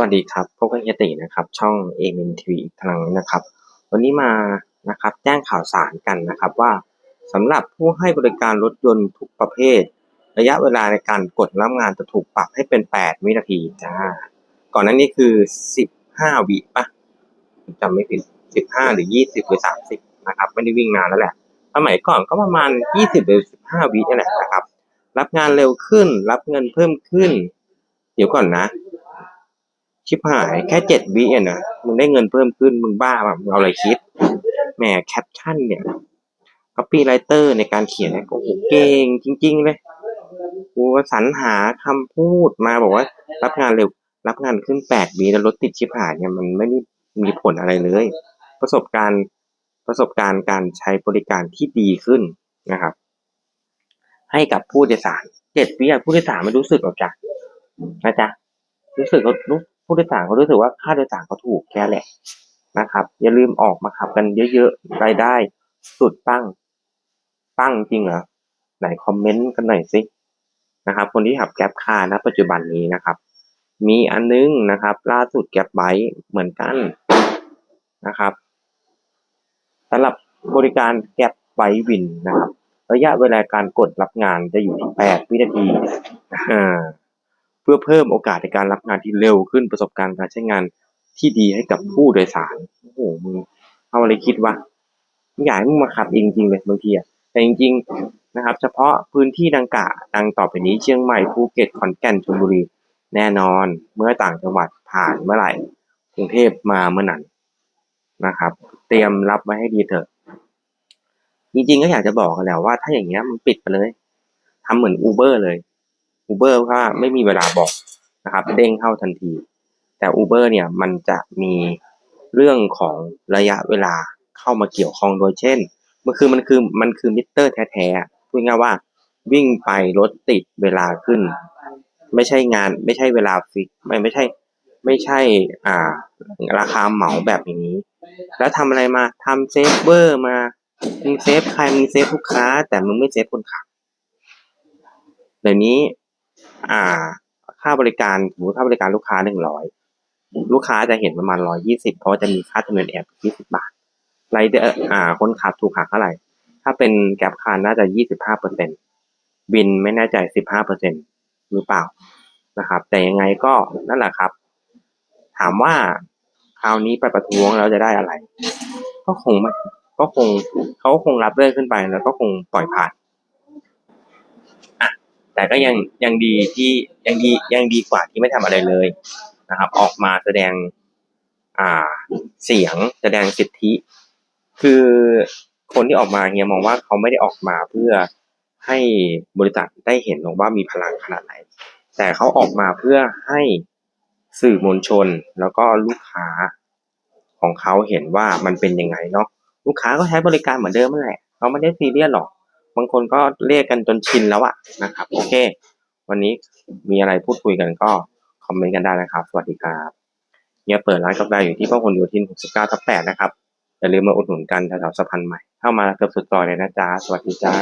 วัสดีครับพบกับเฮียตินะครับ ช่อง a m n TV อีกครั้งนะครับ วันนี้มานะครับแจ้งข่าวสารกันนะครับว่าสำหรับผู้ให้บริการรถยนต์ทุกประเภท ระยะเวลาในการกดรับงานจะถูกปรับให้เป็น 8 วินาทีจ้าก่อนหน้านี้คือ 15 วิปะจำไม่ผิด 15 หรือ 20 หรือ 30 นะครับ ไม่ได้วิ่งนานแล้วแหละสมัยก่อนก็ประมาณ 20 หรือ 15 วินี่แหละนะครับ รับงานเร็วขึ้น รับเงินเพิ่มขึ้น เดี๋ยวก่อนนะ ชิบหายแค่เจ็ดวิอะนะมึงได้เงินเพิ่มขึ้นมึงบ้าแบบเอาอะไรคิดแหมแคปชั่นเนี่ย copy writer ในการเขียนเนี่ยโอ้โหเก่งจริง ๆ เลยกูสรรหาคำพูดมาบอกว่า รับงานเร็วรับงานขึ้นแปดวิแล้วรถติดชิบหายเนี่ยมันไม่ได้มีผลอะไรเลย ประสบการณ์ประสบการณ์การใช้บริการที่ดีขึ้นนะครับ ให้กับผู้โดยสารเจ็ดวิอะผู้โดยสารไม่รู้สึกหรอจ้ะนะจ๊ะรู้สึกเขารู้ ผู้โดยสารเขารู้สึกว่าค่าโดยสารเขาถูกแค่แหละนะครับ อย่าลืมออกมาขับกันเยอะๆรายได้ สุดปั้งปั้งจริงเหรอไหนคอมเมนต์กันหน่อยสินะครับ คนที่ขับแก๊ปคาร์ณปัจจุบันนี้นะครับ มีอันนึงนะครับ ล่าสุดแก๊ปไบค์เหมือนกันนะครับสำหรับบริการแก๊ปไบค์วินนะครับ ระยะเวลาการกดรับงานจะอยู่ที่แปดวินาทีอ่า พื่อเพิ่มโอกาสในการรับงานที่เร็วขึ้นประสบการณ์การใช้งานที่ดีให้กับผู้โดยสารโอ้โหมึงเอาอะไรคิดวะมึงอยากให้มึงมาขับเองจริงเลยบางทีอะแต่จริงๆนะครับ เฉพาะพื้นที่ดังกล่าวดังต่อไปนี้เชียงใหม่ภูเก็ตขอนแก่นชลบุรีแน่นอนเมื่อต่างจังหวัดผ่านเมื่อไหร่กรุงเทพมาเมื่อนั้นนะครับ เตรียมรับไว้ให้ดีเถอะ จริงๆก็อยากจะบอกกันแล้วว่าถ้าอย่างเงี้ยมันปิดไปเลยทำเหมือนอูเบอร์เลย อูเบอร์ว่าไม่มีเวลาบอกนะครับเด้งเข้าทันที แต่อูเบอร์เนี่ยมันจะมีเรื่องของระยะเวลาเข้ามาเกี่ยวข้องโดยเช่น มันคือมันคือมันคือมิเตอร์แท้ๆพูดง่ายว่าวิ่งไปรถติดเวลาขึ้น ไม่ใช่งานไม่ใช่เวลาฟิกไม่ไม่ใช่ไม่ใช่อ่าราคาเหมาแบบนี้ แล้วทำอะไรมาทำเซฟเวอร์มามึงเซฟใครมึงเซฟลูกค้า แต่มึงไม่เซฟคนขับเดี๋ยวนี้ อ่า ค่าบริการสมมติค่าบริการลูกค้าหนึ่งร้อยลูกค้าจะเห็นประมาณร้อยยี่สิบเพราะจะมีค่าธรรมเนียมแอบยี่สิบบาทไรเดอร์อ่า คนขับถูกหักเท่าไหร่ ถ้าเป็นแกร็บคาร์น่าจะยี่สิบห้าเปอร์เซ็นบินไม่แน่ใจสิบห้าเปอร์เซ็นหรือเปล่านะครับ แต่ยังไงก็นั่นแหละครับ ถามว่าคราวนี้ไปประท้วงแล้วจะได้อะไร ก็คงไม่ก็คงเขาคงรับเรื่องขึ้นไปแล้วก็คงปล่อยผ่าน แต่ก็ยังยังดีที่ยังดียังดีกว่าที่ไม่ทำอะไรเลยนะครับ ออกมาแสดงอ่าเสียงแสดงสิทธิ คือคนที่ออกมาเฮียมองว่าเขาไม่ได้ออกมาเพื่อให้บริษัทได้เห็นว่ามีพลังขนาดไหน แต่เขาออกมาเพื่อให้สื่อมวลชนแล้วก็ลูกค้าของเขาเห็นว่ามันเป็นยังไงเนาะลูกค้าก็ใช้บริการเหมือนเดิมนั่นแหละเขาไม่ได้ซีเรียสหรอก บางคนก็เรียกกันจนชินแล้วอะนะครับ โอเค วันนี้มีอะไรพูดคุยกันก็คอมเมนต์กันได้นะครับ สวัสดีครับเนี่ยเปิดร้านกาแฟอยู่ที่พหลโยธิน 69 ทับ 8 นะครับ อย่าลืมมาอุดหนุนกันแถวๆสะพานใหม่ เข้ามาเกือบสุดซอยเลยนะจ๊ะ สวัสดีจ้า